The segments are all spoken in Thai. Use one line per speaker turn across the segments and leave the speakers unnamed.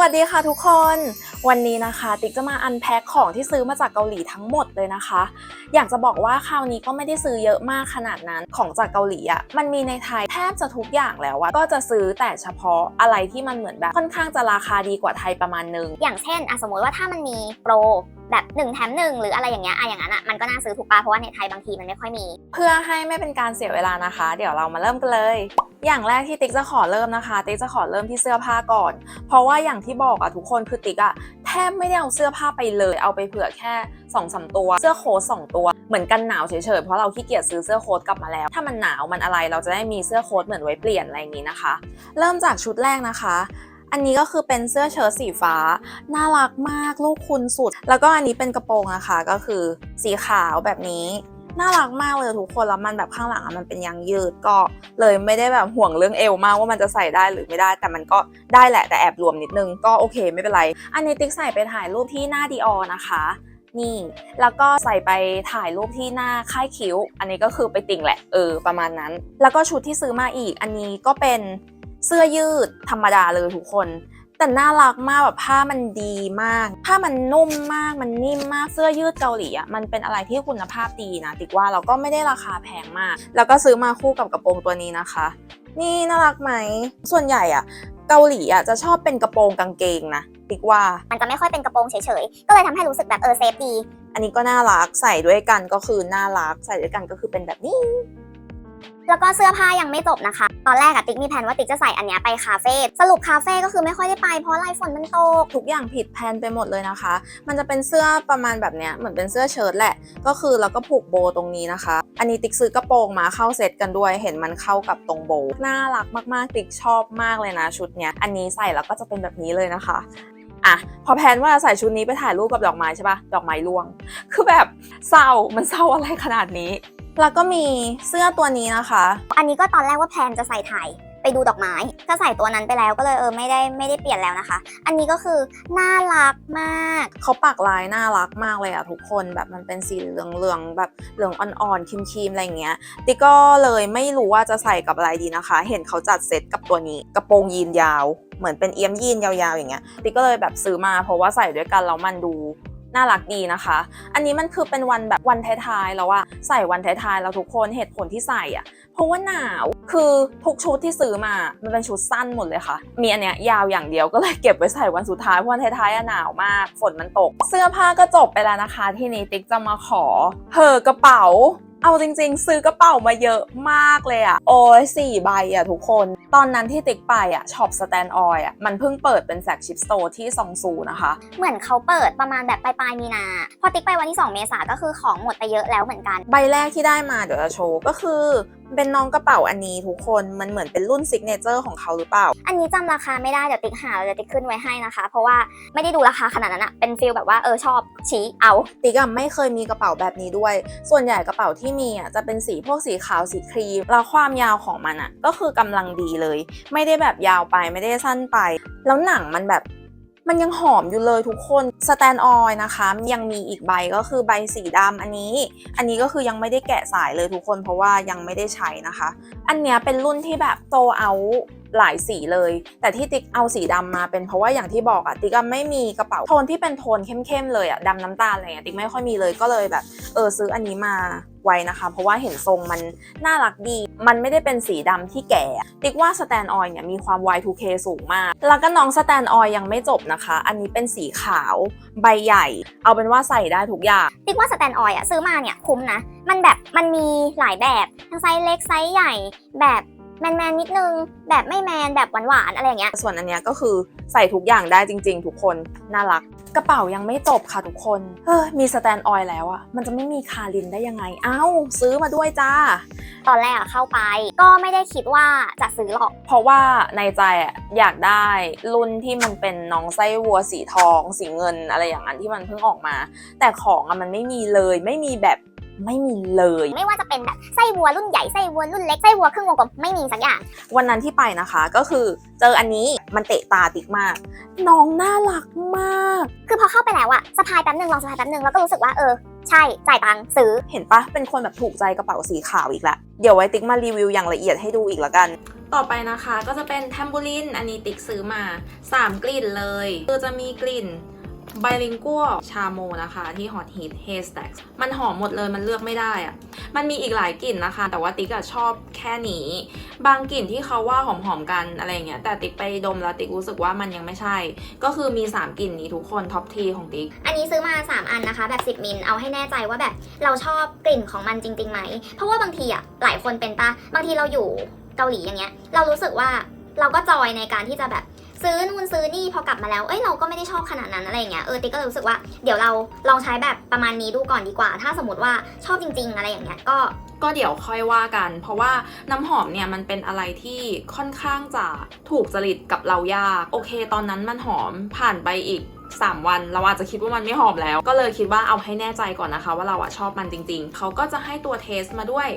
วัสดีค่ะทุกคน วันนี้นะคะ ติ๊กจะมาอันแพ็คของที่ซื้อมาจากเกาหลีทั้งหมดเลยนะคะ อยากจะบอกว่าคราวนี้ก็ไม่ได้ซื้อเยอะมากขนาดนั้นของจากเกาหลีอะ่ะมันมีในไทยแทบจะทุกอย่างแล้วอะก็จะซื้อแต่เฉพาะอะไรที่มันเหมือนแบบค่อนข้างจะราคาดีกว่าไทยประมาณนึง
อย่างเช่นอะสมมติว่าถ้ามันมีโปรแบบ1แถมหนึ่งหรืออะไรอย่างเงี้ยอะอย่างนั้นอะมันก็น่าซื้อถูกปะเพราะว่าในไทยบางทีมันไม่ค่อยมี
เพื่อให้ไม่เป็นการเสียเวลานะคะ เดี๋ยวเรามาเริ่มกันเลย อย่างแรกที่ติ๊กจะขอเริ่มนะคะ ติ๊กจะขอเริ่มที่เสื้อผ้าก่อน เพราะว่าอย่างที่บอกอะทุกคนคือติ๊กอะแทบไม่ได้เอาเสื้อผ้าไปเลย เอาไปเผื่อแค่2องสาตัว เสื้อโค้ทสองตัว เหมือนกันหนาวเฉยๆ เพราะเราขี้เกียจซื้อเสื้อโค้ทกลับมาแล้ว ถ้ามันหนาวมันอะไรเราจะได้มีเสื้อโค้ทเหมือนไว้เปลี่ยนอะไรอย่างนี้นะคะ เริ่มจากชุดแรกนะคะอันนี้ก็คือเป็นเสื้อเชิ้ตสีฟ้า น่ารักมากลูกคุณสุด แล้วก็อันนี้เป็นกระโปรงนะคะ ก็คือสีขาวแบบนี้ น่ารักมากเลยทุกคนแล้วมันแบบข้างหลังอะมันเป็นยางยืดก็เลยไม่ได้แบบห่วงเรื่องเอวมากว่ามันจะใส่ได้หรือไม่ได้ แต่มันก็ได้แหละแต่แอบรวมนิดนึงก็โอเคไม่เป็นไร อันนี้ติ๊กใส่ไปถ่ายรูปที่หน้าดีออนะคะนี่ แล้วก็ใส่ไปถ่ายรูปที่หน้าค่ายคิ้ว อันนี้ก็คือไปติ่งแหละ เออ ประมาณนั้น แล้วก็ชุดที่ซื้อมาอีก อันนี้ก็เป็นเสื้อยืดธรรมดาเลยทุกคน แต่น่ารักมากแบบผ้ามันดีมาก ผ้ามันนุ่มมากมันนิ่มมากเสื้อยืดเกาหลีอะมันเป็นอะไรที่คุณภาพดีนะติ๊กว่าเราก็ไม่ได้ราคาแพงมาก แล้วก็ซื้อมาคู่กับกระโปรงตัวนี้นะคะ นี่น่ารักไหมส่วนใหญ่อะเกาหลีอะจะชอบเป็นกระโปรงกางเกงนะติ๊กว่า
มันจะไม่ค่อยเป็นกระโปรงเฉยๆก็เลยทำให้รู้สึกแบบเออเซฟดี
อันนี้ก็น่ารักใส่ด้วยกันก็คือน่ารักใส่ด้วยกันก็คือเป็นแบบนี้
แล้วก็เสื้อผ้ายังไม่จบนะคะ ตอนแรกอะติ๊กมีแผนว่าติ๊กจะใส่อันเนี้ยไปคาเฟ่สรุปคาเฟ่ก็คือไม่ค่อยได้ไปเพราะอะไรฝนมันตก
ทุกอย่างผิดแพลนไปหมดเลยนะคะ มันจะเป็นเสื้อประมาณแบบเนี้ยเหมือนเป็นเสื้อเชิ้ตแหละ ก็คือเราก็ผูกโบตรงนี้นะคะ อันนี้ติ๊กซื้อกระโปรงมาเข้าเซตกันด้วย เห็นมันเข้ากับตรงโบน่ารักมากๆ ติ๊กชอบมากเลยนะชุดเนี้ยอันนี้ใส่แล้วก็จะเป็นแบบนี้เลยนะคะอะพอแพนว่าใส่ชุดนี้ไปถ่ายรูปกับดอกไม้ใช่ปะดอกไม้ร่วง คือแบบเศร้ามันเศร้าอะไรขนาดนี้ แล้วก็มีเสื้อตัวนี้นะคะ
อันนี้ก็ตอนแรกว่าแพลนจะใส่ถ่ายไปดูดอกไม้ก็ใส่ตัวนั้นไปแล้วก็เลยเออไม่ได้ไม่ได้เปลี่ยนแล้วนะคะ อันนี้ก็คือน่ารักมาก
เขาปักลายน่ารักมากเลยอะทุกคนแบบมันเป็นสีเหลืองๆแบบเหลืองอ่อนๆครีมๆอะไรอย่างเงี้ยติ๊กก็เลยไม่รู้ว่าจะใส่กับอะไรดีนะคะ เห็นเขาจัดเซตกับตัวนี้กระโปรงยีนยาว เหมือนเป็นเอี้ยมยีนยาวๆอย่างเงี้ยติ๊กก็เลยแบบซื้อมาเพราะว่าใส่ด้วยกันแล้วมันดู น่ารักดีนะคะ อันนี้มันคือเป็นวันแบบวันท้ายๆแล้วอะใส่วันท้ายๆแล้วทุกคนเหตุผลที่ใส่อะเพราะว่าหนาวคือทุกชุดที่ซื้อมา มันเป็นชุดสั้นหมดเลยค่ะ มีอันเนี้ยยาวอย่างเดียวก็เลยเก็บไว้ใส่วันสุดท้ายเพราะวันท้ายๆอะหนาวมาก ฝนมันตก เสื้อผ้าก็จบไปแล้วนะคะ ที่นี้ติ๊กจะมาขอเพอกระเป๋า เอาจริงๆ ซื้อกระเป๋ามาเยอะมากเลยอะโอ้ยสี่ใบอะทุกคน ตอนนั้นที่ติ๊กไปอะช็อปสแตนออยอะมันเพิ่งเปิดเป็นแฟลกชิพสโตร์ที่ซองซูนะคะ
เหมือนเขาเปิดประมาณแบบปลายปลายๆมีนา พอติ๊กไปวันที่ 2 เมษาก็คือของหมดไปเยอะแล้วเหมือนกัน
ใบแรกที่ได้มาเดี๋ยวจะโชว์ก็คือ เป็นน้องกระเป๋าอันนี้ทุกคนมันเหมือนเป็นรุ่นซิกเนเจอร์ของเขาหรือเปล่า
อันนี้จำราคาไม่ได้เดี๋ยวติ๊กหาเดี๋ยวติ๊กขึ้นไว้ให้นะคะ เพราะว่าไม่ได้ดูราคาขนาดนั้นอะเป็นฟิลแบบว่าเออชอบชี้เอา
ติ๊กอะไม่เคยมีกระเป๋าแบบนี้ด้วย ส่วนใหญ่กระเป๋าที่มีอะจะเป็นสีพวกสีขาวสีครีมแล้วความยาวของมันอะก็คือกำลังดีเลย ไม่ได้แบบยาวไปไม่ได้สั้นไป แล้วหนังมันแบบ มันยังหอมอยู่เลยทุกคนสแตนออยนะคะยังมีอีกใบก็คือใบสีดำอันนี้ อันนี้ก็คือยังไม่ได้แกะสายเลยทุกคนเพราะว่ายังไม่ได้ใช้นะคะ อันเนี้ยเป็นรุ่นที่แบบโตเอาหลายสีเลย แต่ที่ติ๊กเอาสีดำมาเป็นเพราะว่าอย่างที่บอกอะติ๊กไม่มีกระเป๋าโทนที่เป็นโทนเข้มๆเลยอะดำน้ำตาลอะไรเงี้ยติ๊กไม่ค่อยมีเลยก็เลยแบบ เออซื้ออันนี้มา ไว้นะคะ เพราะว่าเห็นทรงมันน่ารักดี มันไม่ได้เป็นสีดำที่แก่ ติ๊กว่าสแตนออยเนี่ยมีความ Y2K สูงมาก แล้วก็น้องสแตนออยยังไม่จบนะคะ อันนี้เป็นสีขาวใบใหญ่ เอาเป็นว่าใส่ได้ทุกอย่าง
ติ๊กว่าสแตนออยอะซื้อมาเนี่ยคุ้มนะ มันแบบมันมีหลายแบบทั้งไซส์เล็กไซส์ใหญ่แบบ แมนแมนๆนิดนึง แบบไม่แมนแบบหวานๆอะไรอย่างเงี้ย
ส่วนอันเนี้ยก็คือใส่ทุกอย่างได้จริง ๆ ทุกคน น่ารัก กระเป๋ายังไม่จบค่ะทุกคนเฮ้ยมีสแตนออยแล้วอะมันจะไม่มีคารินได้ยังไง เอ้า ซื้อมาด้วยจ้า
ตอนแรกอะเข้าไป ก็ไม่ได้คิดว่าจะซื้อหรอก
เพราะว่าในใจอะอยากได้รุ่นที่มันเป็นน้องไส้วัวสีทองสีเงินอะไรอย่างนั้นที่มันเพิ่งออกมา แต่ของอะมันไม่มีเลยไม่มีแบบ ไม่มีเลย
ไม่ว่าจะเป็นแบบไส้วัวรุ่นใหญ่ไส้วัวรุ่นเล็กไส้วัวครึ่งวงกลมไม่มีสักอย่าง
วันนั้นที่ไปนะคะก็คือเจออันนี้มันเตะตาติ๊กมาก น้องน่ารักมาก
คือพอเข้าไปแล้วอะสะพายแป๊บนึงลองสะพายแป๊บนึงแล้วก็รู้สึกว่าเออใช่จ่ายตังค์ซื้อ
เห็นปะเป็นคนแบบถูกใจกระเป๋าสีขาวอีกละเดี๋ยวไว้ติ๊กมารีวิวอย่างละเอียดให้ดูอีกแล้วกันต่อไปนะคะก็จะเป็นแทมบูลินอันนี้ติ๊กซื้อมา 3 กลิ่นเลยคือจะมีกลิ่น ไบลิงกัวชาโมนะคะ ที่ Hot Heat Hair Stacks มันหอมหมดเลยมันเลือกไม่ได้อะมันมีอีกหลายกลิ่นนะคะ แต่ว่าติ๊กอะชอบแค่นี้ บางกลิ่นที่เขาว่าหอมๆกันอะไรเงี้ยแต่ติ๊กไปดมแล้วติ๊กรู้สึกว่ามันยังไม่ใช่ ก็คือมี 3กลิ่นนี้ทุกคนท็อปทีของติ๊ก
อันนี้ซื้อมา 3 อันนะคะ แบบ 10 มิลเอาให้แน่ใจว่าแบบเราชอบกลิ่นของมันจริงๆไหม เพราะว่าบางทีอะหลายคนเป็นปะบางทีเราอยู่เกาหลีอย่างเงี้ย เรารู้สึกว่าเราก็จอยในการที่จะแบบ ซื้อนู่นซื้อนี่พอกลับมาแล้ว เอ้ยเราก็ไม่ได้ชอบขนาดนั้นอะไรอย่างเงี้ย เออ ติ๊กก็เลยรู้สึกว่า เดี๋ยวเราลองใช้แบบประมาณนี้ดูก่อนดีกว่า ถ้าสมมติว่าชอบจริง ๆ อะไรอย่างเงี้ย ก็
ก็เดี๋ยวค่อยว่ากัน เพราะว่าน้ำหอมเนี่ยมันเป็นอะไรที่ค่อนข้างจะถูกจริตกับเรายาก โอเค ตอนนั้นมันหอมผ่านไปอีก3 วันเราอาจจะคิดว่ามันไม่หอมแล้ว ก็เลยคิดว่าเอาให้แน่ใจก่อนนะคะ ว่าเราอะชอบมันจริง ๆ เขาก็จะให้ตัวเทสมาด้วย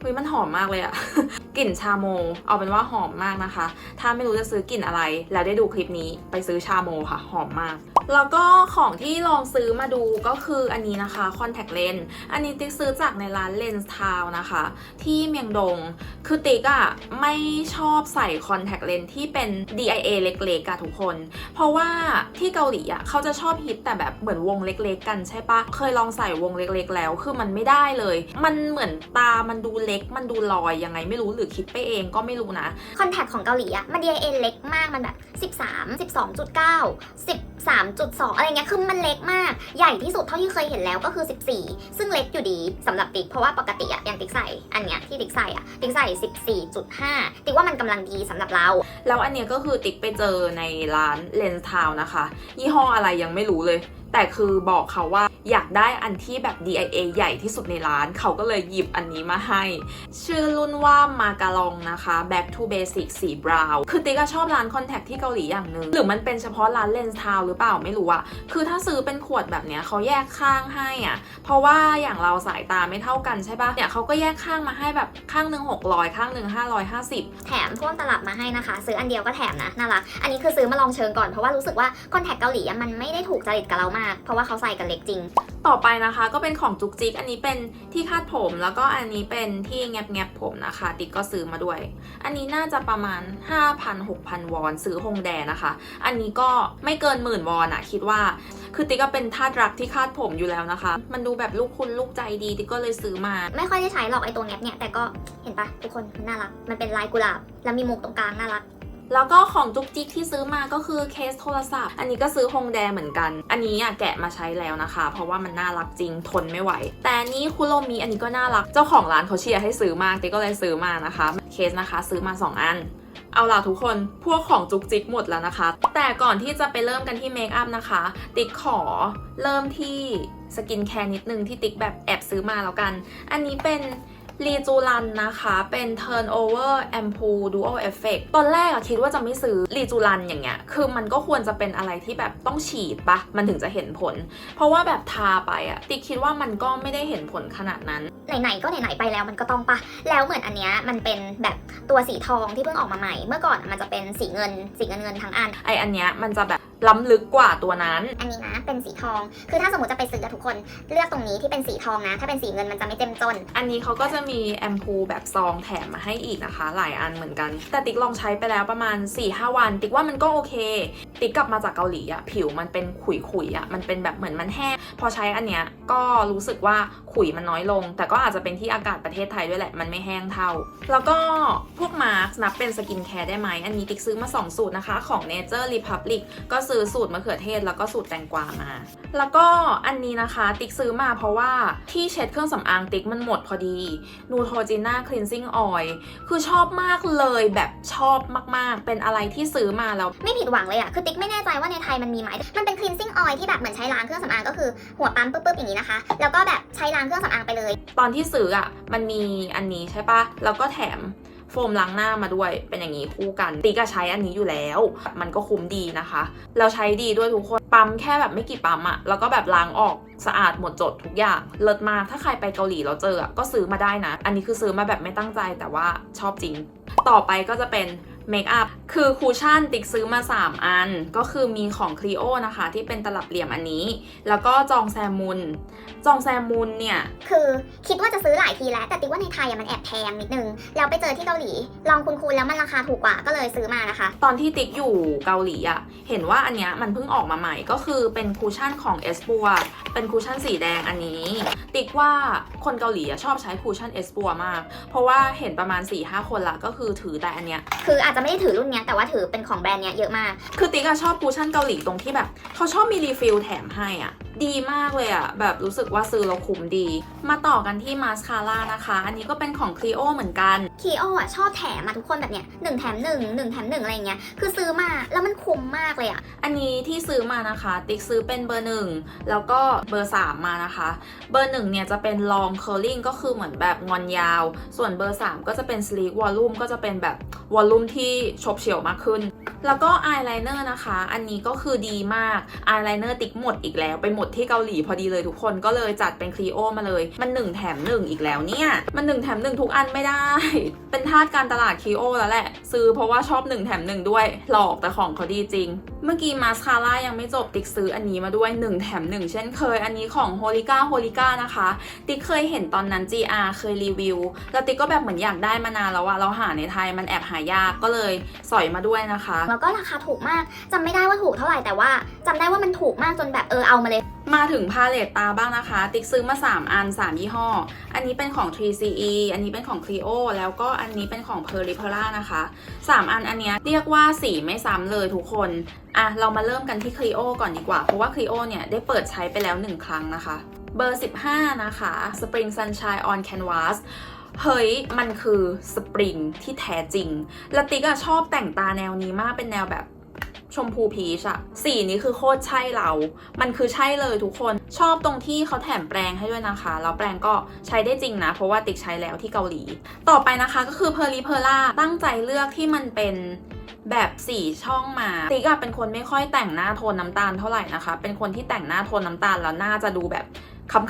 เฮ้ยมันหอมมากเลยอะ กลิ่นชาโม เอาเป็นว่าหอมมากนะคะ ถ้าไม่รู้จะซื้อกลิ่นอะไร แล้วได้ดูคลิปนี้ไปซื้อชาโมค่ะ หอมมาก แล้วก็ของที่ลองซื้อมาดูก็คืออันนี้นะคะ contact lens อันนี้ติ๊กซื้อจากในร้าน Lens Town นะคะ ที่เมียงดง คือติ๊กอะไม่ชอบใส่ contact lens ที่เป็น DIA เล็กๆอะทุกคน เพราะว่าที่เกาหลีอะเขาจะชอบฮิตแต่แบบเหมือนวงเล็กๆ กันใช่ปะเคยลองใส่วงเล็กๆ แล้ว คือมันไม่ได้เลย มันเหมือนตามันดูเล็ก มันดูลอยยังไงไม่รู้หรือคิดไปเองก็ไม่รู้นะ
คอนแทคของเกาหลีอะมัน DIA เล็กมากมันแบบ 13 12.9 13.2อะไรเงี้ยคือมันเล็กมาก ใหญ่ที่สุดเท่าที่เคยเห็นแล้วก็คือ 14 ซึ่งเล็กอยู่ดีสำหรับติ๊กเพราะว่าปกติอะอย่างติ๊กใส่อันเนี้ยที่ติ๊กใส่อะติ๊กใส่ 14.5 ติ๊กว่ามันกำลังดีสำหรับเรา
แล้วอันเนี้ยก็คือติ๊กไปเจอในร้านเลนส์ทาวนะคะ ยี่ห้ออะไรยังไม่รู้เลย แต่คือบอกเขาว่าอยากได้อันที่แบบ DIA ใหญ่ที่สุดในร้าน เขาก็เลยหยิบอันนี้มาให้ ชื่อรุ่นว่ามาการองนะคะ Back to Basic สีบราวน์คือติ๊กชอบร้านคอนแทคที่เกาหลีอย่างหนึ่งหรือมันเป็นเฉพาะร้าน Lens Town หรือเปล่าไม่รู้อะคือถ้าซื้อเป็นขวดแบบเนี้ยเขาแยกข้างให้อะเพราะว่าอย่างเราสายตาไม่เท่ากันใช่ปะเนี่ยเขาก็แยกข้างมาให้แบบข้างหนึ่ง600 ข้างหนึ่ง550
แถมพ่วงตลับมาให้นะคะ ซื้ออันเดียวก็แถมนะน่ารักอันนี้คือซื้อมาลองเชิงก่อนเพราะว่ารู้สึกว่าคอนแทคเกาหลีมันไม่ได้ถูกจริตกับเรามากเพราะว่าเขาใส่กันเล็กจริง
ต่อไปนะคะก็เป็นของจุกจิกอันนี้เป็นที่คาดผมแล้วก็อันนี้เป็นที่แงบแงบๆผมนะคะ ติ๊กก็ซื้อมาด้วย อันนี้น่าจะประมาณ 5,000-6,000 วอน ซื้อฮงแดนะคะ อันนี้ก็ไม่เกินหมื่นวอนอะคิดว่าคือติ๊กก็เป็นทาสรักที่คาดผมอยู่แล้วนะคะ มันดูแบบลูกคุณลูกใจดีติ๊กก็เลยซื้อมา
ไม่ค่อยได้ใช้หรอกไอ้ตัวแงบเนี่ยแต่ก็เห็นปะทุกคนมันน่ารัก มันเป็นลายกุหลาบ แล้วมีมุกตรงกลางน่ารัก
แล้วก็ของจุกจิกที่ซื้อมาก็คือเคสโทรศัพท์ อันนี้ก็ซื้อฮงแดเหมือนกัน อันนี้อะแกะมาใช้แล้วนะคะ เพราะว่ามันน่ารักจริงทนไม่ไหว แต่นี้คุโรมิอันนี้ก็น่ารัก เจ้าของร้านเขาเชียร์ให้ซื้อมากติ๊กก็เลยซื้อมานะคะ เคสนะคะ ซื้อมา 2 อันเอาล่ะทุกคนพวกของจุกจิกหมดแล้วนะคะ แต่ก่อนที่จะไปเริ่มกันที่เมคอัพนะคะ ติ๊กขอเริ่มที่สกินแคร์นิดนึงที่ติ๊กแบบแอบซื้อมาแล้วกัน อันนี้เป็น รีจูรันนะคะ เป็น Turnover Ampoule Dual Effect ตอนแรกอะคิดว่าจะไม่ซื้อรีจูรันอย่างเงี้ย คือมันก็ควรจะเป็นอะไรที่แบบต้องฉีดปะ มันถึงจะเห็นผล เพราะว่าแบบทาไปอะติ๊กคิดว่ามันก็ไม่ได้เห็นผลขนาดนั้น
ไหนๆก็ไหนๆไปแล้วมันก็ต้องปะ แล้วเหมือนอันเนี้ยมันเป็นแบบตัวสีทองที่เพิ่งออกมาใหม่ เมื่อก่อนมันจะเป็นสีเงิน สีเงินเงินทั้งอัน
ไออันเนี้ยมันจะแบบล้ำลึกกว่าตัวนั้น
อันนี้นะเป็นสีทอง คือถ้าสมมติจะไปซื้อกับทุกคน เลือกตรงนี้ที่เป็นสีทองนะ ถ้าเป็นสีเงินมันจะไม่เต็มจน
อันนี้เขาก็จะมีมีแอมพูแบบซองแถมมาให้อีกนะคะ หลายอันเหมือนกัน แต่ติ๊กลองใช้ไปแล้วประมาณ 4-5 วัน ติ๊กว่ามันก็โอเค ติ๊กกลับมาจากเกาหลีอะผิวมันเป็นขุยๆอะมันเป็นแบบเหมือนมันแห้งพอใช้อันเนี้ยก็รู้สึกว่าขุยมันน้อยลง แต่ก็อาจจะเป็นที่อากาศประเทศไทยด้วยแหละมันไม่แห้งเท่า แล้วก็พวกมาร์กนับเป็นสกินแคร์ได้ไหมอันนี้ติ๊กซื้อมา 2 สูตรนะคะ ของ Nature Republic ก็ซื้อสูตรมะเขือเทศแล้วก็สูตรแตงกวามา แล้วก็อันนี้นะคะติ๊กซื้อมาเพราะว่าที่เช็ดเครื่องสำอางติ๊กมันหมดพอดี Neutrogena Cleansing Oil คือชอบมากเลยแบบชอบมากๆ เป็นอะไรที่ซื้อมาแล้ว
ไม่ผิดหวังเลยอะคือติ๊กไม่แน่ใจว่าในไทยมันมีไหม มันเป็น cleansing oil ที่แบบเหมือนใช้ล้างเครื่องสำอางก็คือหัวปั๊มปุ๊บๆอย่างนี้นะคะ แล้วก็แบบใช้ล้างเครื่องสำอางไปเลย
ตอนที่ซื้ออะมันมีอันนี้ใช่ปะแล้วก็แถมโฟมล้างหน้ามาด้วยเป็นอย่างนี้คู่กันตีก็ใช้อันนี้อยู่แล้ว มันก็คุ้มดีนะคะแล้วใช้ดีด้วยทุกคนปั๊มแค่แบบไม่กี่ปั๊มอะแล้วก็แบบล้างออกสะอาดหมดจดทุกอย่างเลิศมากถ้าใครไปเกาหลีแล้วเจออะก็ซื้อมาได้นะ อันนี้คือซื้อมาแบบไม่ตั้งใจแต่ว่าชอบจริง ต่อไปก็จะเป็น เมคอัพคือคูชั่นติ๊กซื้อมา 3 อัน ก็คือมีของคลีโอนะคะ ที่เป็นตลับเหลี่ยมอันนี้ แล้วก็จองแซมมุน จองแซมมุนเนี่ย
คือคิดว่าจะซื้อหลายทีแล้ว แต่ติ๊กว่าในไทยอะมันแอบแพงนิดนึง แล้วไปเจอที่เกาหลี ลองคูณๆแล้วมันราคาถูกกว่าก็เลยซื้อมานะคะ
ตอนที่ติ๊กอยู่เกาหลีอะ่ะเห็นว่าอันเนี้ยมันเพิ่งออกมาใหม่ก็คือเป็นคูชั่นของเอสปัวเป็นคูชั่นสีแดงอันนี้ ติ๊กว่าคนเกาหลีอะชอบใช้คูชั่นเอสปัวมาก เพราะว่าเห็นประมาณ4-5คนละก็คือถือแต่อันเนี้ย
คืออาจจะไม่ได้ถือรุ่นเนี้ยแต่ว่าถือเป็นของแบรนด์เนี้ยเยอะมาก
คือติ๊กอะชอบคูชั่นเกาหลีตรงที่แบบเขาชอบมีรีฟิลแถมให้อะดีมากเลยอะแบบรู้สึกว่าซื้อแล้วคุ้มดี มาต่อกันที่มาสคาร่านะคะ อันนี้ก็เป็นของคลีโอเหมือนกัน
คีโออะชอบแถมมาทุกคนแบบเนี้ยหนึ่งแถมหนึ่งหนึ่งแถมหนึ่งอะไรอย่างเงี้ยคือซื้อมาแล้วมันคุ้มมากเลยอะ
อันนี้ที่ซื้อมานะคะ ติ๊กซื้อเป็นเบอร์หนึ่งแล้วก็เบอร์3มานะคะ เบอร์หนึ่งเนี่ยจะเป็น long curling ก็คือเหมือนแบบงอนยาว ส่วนเบอร์3ก็จะเป็น sleek volume ก็จะเป็นแบบวอลลุ่มที่ฉบเฉี่ยวมากขึ้น แล้วก็อายไลเนอร์นะคะ อันนี้ก็คือดีมากอายไลเนอร์ติ๊กหมดอีกแล้วไปหมดที่เกาหลีพอดีเลยทุกคนก็เลยจัดเป็นคลีโอมาเลย มัน1แถม1 อีกแล้วเนี่ย มัน1แถม1 ทุกอันไม่ได้ เป็นทาสการตลาดคลีโอแล้วแหละ ซื้อเพราะว่าชอบ1แถม1 ด้วย หลอกแต่ของเขาดีจริง เมื่อกี้มาสคาร่ายังไม่จบติ๊กซื้ออันนี้มาด้วย1แถม1 เช่นเคย อันนี้ของโฮลิก้าโฮลิก้านะคะ ติ๊กเคยเห็นตอนนั้น GR เคยรีวิว แล้วติ๊กก็แบบเหมือนอยากได้มานานแล้วอะเราหาในไทยมันแอบหายากก็เลยสอยมาด้วยนะคะ
แล้วก็ราคาถูกมากจำไม่ได้ว่าถูกเท่าไหร่แต่ว่าจำได้ว่ามันถูกมากจนแบบเออเอามาเลย
มาถึงพาเลตตาบ้างนะคะ ติ๊กซื้อมา 3 อัน 3 ยี่ห้อ อันนี้เป็นของ 3CE อันนี้เป็นของ Clio แล้วก็อันนี้เป็นของ peripera นะคะ 3 อันอันเนี้ยเรียกว่าสีไม่ซ้ำเลยทุกคน อะ เรามาเริ่มกันที่ Clio ก่อนดีกว่า เพราะว่า Clio เนี่ยได้เปิดใช้ไปแล้ว 1 ครั้งนะคะ เบอร์ 15 นะคะ Spring Sunshine on Canvas เฮ้ย มันคือสปริงที่แท้จริง และติ๊กอะชอบแต่งตาแนวนี้มากเป็นแนวแบบ ชมพูพีชอะสีนี้คือโคตรใช่เรา มันคือใช่เลยทุกคน ชอบตรงที่เขาแถมแปรงให้ด้วยนะคะ แล้วแปรงก็ใช้ได้จริงนะ เพราะว่าติ๊กใช้แล้วที่เกาหลี ต่อไปนะคะก็คือเพอร์ลีเพอร่าตั้งใจเลือกที่มันเป็นแบบสีช่องมาติ๊กอะเป็นคนไม่ค่อยแต่งหน้าโทนน้ำตาลเท่าไหร่นะคะ เป็นคนที่แต่งหน้าโทนน้ำตาลแล้วหน้าจะดูแบบ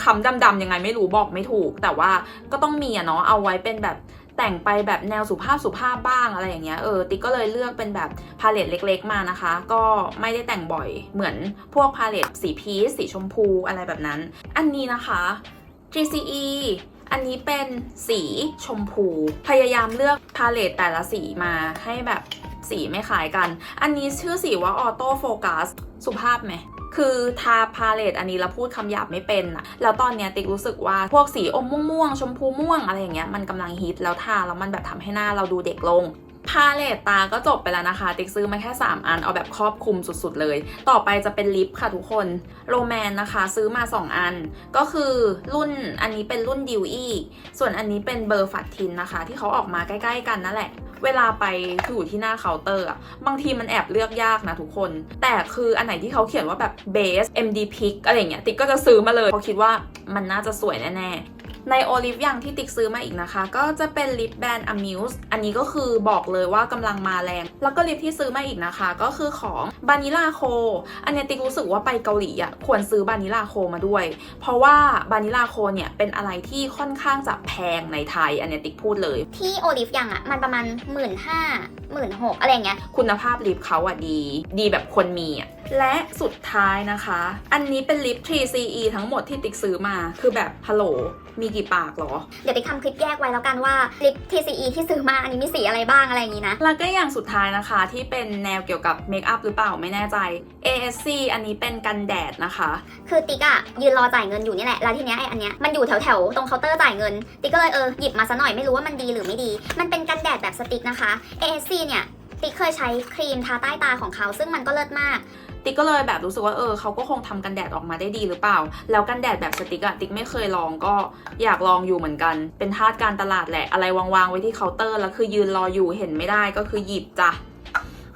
คำๆดำๆยังไงไม่รู้บอกไม่ถูก แต่ว่าก็ต้องมีอะเนาะเอาไว้เป็นแบบ แต่งไปแบบแนวสุภาพสุภาพบ้างอะไรอย่างเงี้ยเออติ๊กก็เลยเลือกเป็นแบบพาเลตเล็กๆมานะคะ ก็ไม่ได้แต่งบ่อยเหมือนพวกพาเลตสีพีชสีชมพูอะไรแบบนั้น อันนี้นะคะ GCE อันนี้เป็นสีชมพู พยายามเลือกพาเลตแต่ละสีมาให้แบบสีไม่คล้ายกัน อันนี้ชื่อสีว่าออโต้โฟกัส สุภาพไหมคือทาพาเลตอันนี้แล้วพูดคำหยาบไม่เป็นอะแล้วตอนเนี้ยติ๊กรู้สึกว่าพวกสีอมม่วงๆชมพูม่วงอะไรอย่างเงี้ยมันกำลังฮิตแล้วทาแล้วมันแบบทำให้หน้าเราดูเด็กลงพาเลตตาก็จบไปแล้วนะคะ ติ๊กซื้อมาแค่ 3 อัน เอาแบบครอบคลุมสุดๆเลย ต่อไปจะเป็นลิปค่ะทุกคน โรแมนนะคะ ซื้อมา 2 อัน ก็คือรุ่นอันนี้เป็นรุ่นดิวอี้ส่วนอันนี้เป็นเบอร์ฟัดทินนะคะ ที่เขาออกมาใกล้ๆกันนั่นแหละ เวลาไปอยู่ที่หน้าเคาน์เตอร์อะบางทีมันแอบเลือกยากนะทุกคน แต่คืออันไหนที่เขาเขียนว่าแบบ base MD pick อะไรเงี้ยติ๊กก็จะซื้อมาเลยเพราะคิดว่ามันน่าจะสวยแน่ๆ ในโอลิฟอย่างที่ติ๊กซื้อมาอีกนะคะ ก็จะเป็นลิปแบรนด์ Amuse อันนี้ก็คือบอกเลยว่ากำลังมาแรง แล้วก็ลิปที่ซื้อมาอีกนะคะ ก็คือของบานิลาโคอันเนี้ยติ๊กรู้สึกว่าไปเกาหลีอะควรซื้อบานิลาโคมาด้วย เพราะว่าบานิลาโคเนี่ยเป็นอะไรที่ค่อนข้างจะแพงในไทย อันเนี้ยติ๊กพูดเลย
ที่โอลิฟยังอะมันประมาณหมื่นห้าหมื่นหกอะไรอย่างเงี้ย
คุณภาพลิปเขาอะดี ดีแบบคนมีอะและสุดท้ายนะคะ อันนี้เป็นลิป 3CE ทั้งหมดที่ติ๊กซื้อมาคือแบบฮัลโหลมีกี่ปากเหรอ
เดี๋ยวติ๊กทำคลิปแยกไว้แล้วกันว่าลิป TCE ที่ซื้อมาอันนี้มีสีอะไรบ้างอะไรอย่างงี้นะ
แล้วก็อย่างสุดท้ายนะคะที่เป็นแนวเกี่ยวกับเมคอัพหรือเปล่าไม่แน่ใจ ASC อันนี้เป็นกันแดดนะคะ
คือติ๊กอะยืนรอจ่ายเงินอยู่นี่แหละ แล้วทีเนี้ยไออันเนี้ยมันอยู่แถวแถวๆตรงเคาน์เตอร์จ่ายเงิน ติ๊กก็เลยเออหยิบมาซะหน่อยไม่รู้ว่ามันดีหรือไม่ดี มันเป็นกันแดดแบบสติ๊กนะคะ ASC เนี่ยติ๊กเคยใช้ครีมทาใต้ตาของเขาซึ่งมันก็เลิศมาก
ติ๊กก็เลยแบบรู้สึกว่าเออเขาก็คงทำกันแดดออกมาได้ดีหรือเปล่า แล้วกันแดดแบบสติ๊กอะติ๊กไม่เคยลองก็อยากลองอยู่เหมือนกัน เป็นทาสการตลาดแหละ อะไรวางๆไว้ที่เคาน์เตอร์แล้วคือยืนรออยู่เห็นไม่ได้ก็คือหยิบจ้ะ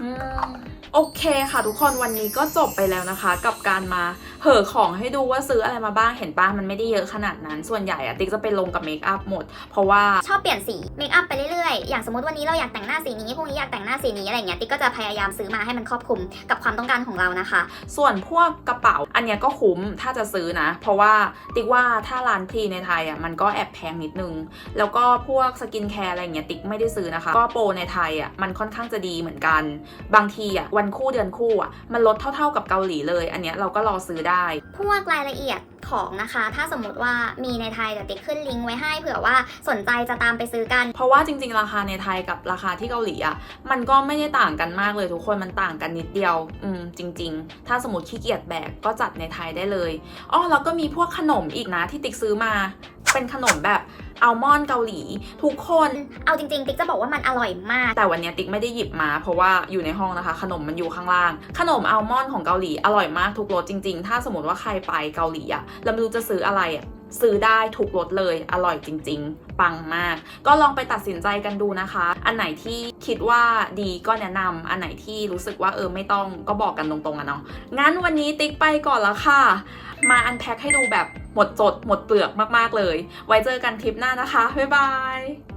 อืม โอเคค่ะทุกคนวันนี้ก็จบไปแล้วนะคะ กับการมาเห่อของให้ดูว่าซื้ออะไรมาบ้างเห็นป้ามันไม่ได้เยอะขนาดนั้น ส่วนใหญ่อะติ๊กจะไปลงกับเมคอัพหมด เพราะว่า
ชอบเปลี่ยนสีเมคอัพไปเรื่อยๆ อย่างสมมติวันนี้เราอยากแต่งหน้าสีนี้พรุ่งนี้อยากแต่งหน้าสีนี้อะไรเงี้ยติ๊กก็จะพยายามซื้อมาให้มันครอบคลุมกับความต้องการของเรานะคะ
ส่วนพวกกระเป๋าอันเนี้ยก็คุ้มถ้าจะซื้อนะ เพราะว่าติ๊กว่าถ้าร้านพรีในไทยอะมันก็แอบแพงนิดนึง แล้วก็พวกสกินแคร์อะไรเงี้ยติ๊กไม่ได้ซื้อนะคะ ก็โปรในไทยอะมันค่อนข้างจะดีเหมือนกัน บางทีอะวันคู่เดือนคู่อะมันลดเท่า ๆกับเกาหลีเลย อันเนี้ยเราก็รอซื้อได้
พวกรายละเอียดของนะคะ ถ้าสมมติว่ามีในไทยเดี๋ยวติ๊กขึ้นลิงก์ไว้ให้เผื่อว่าสนใจจะตามไปซื้อกัน
เพราะว่าจริง ๆ ราคาในไทยกับราคาที่เกาหลีอะมันก็ไม่ได้ต่างกันมากเลยทุกคนมันต่างกันนิดเดียว อืมจริง ๆ ถ้าสมมติขี้เกียจแบกก็จัดในไทยได้เลยอ๋อแล้วก็มีพวกขนมอีกนะที่ติ๊กซื้อมา เป็นขนมแบบ อัลมอนด์เกาหลี ทุกคน
เอาจริงๆ ติ๊กจะบอกว่ามันอร่อยมาก
แต่วันเนี้ยติ๊กไม่ได้หยิบมา เพราะว่าอยู่ในห้องนะคะ ขนมมันอยู่ข้างล่าง ขนมอัลมอนด์ของเกาหลีอร่อยมากทุกรสจริงๆ ถ้าสมมติว่าใครไปเกาหลีอะแล้วไม่รู้จะซื้ออะไรอะซื้อได้ทุกรสเลย อร่อยจริง ๆ ปังมาก ก็ลองไปตัดสินใจกันดูนะคะ อันไหนที่คิดว่าดีก็แนะนำอันไหนที่รู้สึกว่าเออไม่ต้องก็บอกกันตรงๆอะเนาะงั้นวันนี้ติ๊กไปก่อนละค่ะ มาอันแพ็คให้ดูแบบ หมดจดหมดเปลือกมากๆเลย ไว้เจอกันคลิปหน้านะคะ บ๊ายบาย